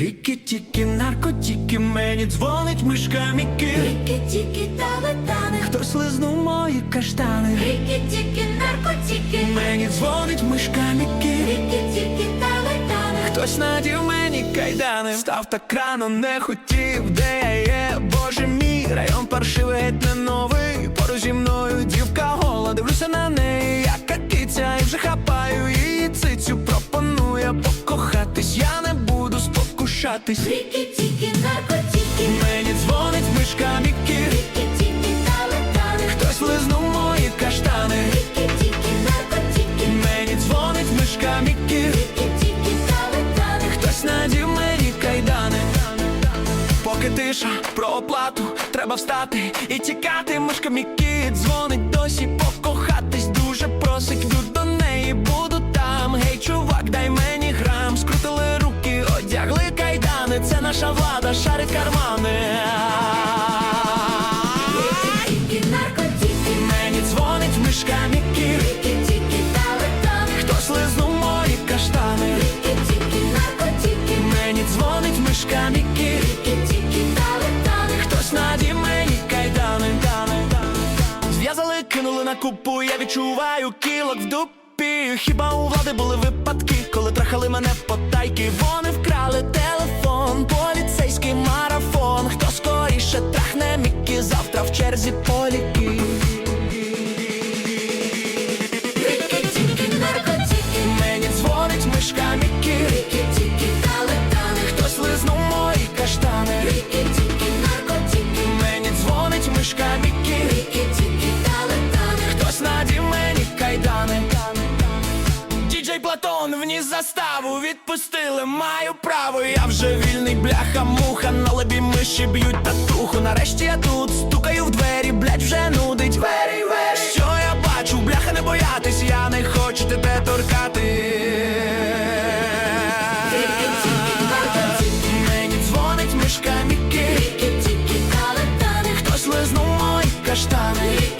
Ріки-тіки, наркотики, мені дзвонить мишка Мікі Ріки-тіки, талетани, Хтось лизнув мої каштани? Ріки-тіки, наркотики, Мені дзвонить мишка Мікі ріки-тіки, талетани, Хтось надів мені кайдани. Став так рано, не хотів, де я є, боже мій Район паршивий, геть не новий. Поруч зі мною дівка гола. Дивлюся на неї, яка киця. І вже хапаю її цицю. Пропонує покохатись, я спокушатись ріки-тіки, наркотики, Мені дзвонить мишка Мікі ріки-тіки, талетани, Хтось лизнув мої каштани. Ріки-тіки, наркотики, Мені дзвонить мишка Мікі ріки-тіки, талетани, Хтось надів мені кайдани. Поки тиша про оплату Треба встати і тікати. Мишка Мікі дзвонить досі покохатись на купу, я відчуваю кілок в дупі. Хіба у влади були випадки, коли трахали мене потайки Вони вкрали телефон, поліцейський марафон. Хто скоріше трахне Мікі, завтра в черзі поліки? Мишка Мікі. Ріки-тіки, талетани, Хтось лизнув мої каштани. Ріки-тіки, наркотики, Вніс заставу, відпустили, маю право, я вже вільний бляха, муха, на лебі миші б'ють татуху. Нарешті я тут стукаю в двері, блять, вже нудить двері, двері Що я бачу, бляха, не боятись, я не хочу тебе торкати. Мені дзвонить мишка Мікі, хтось лизнув мої каштани.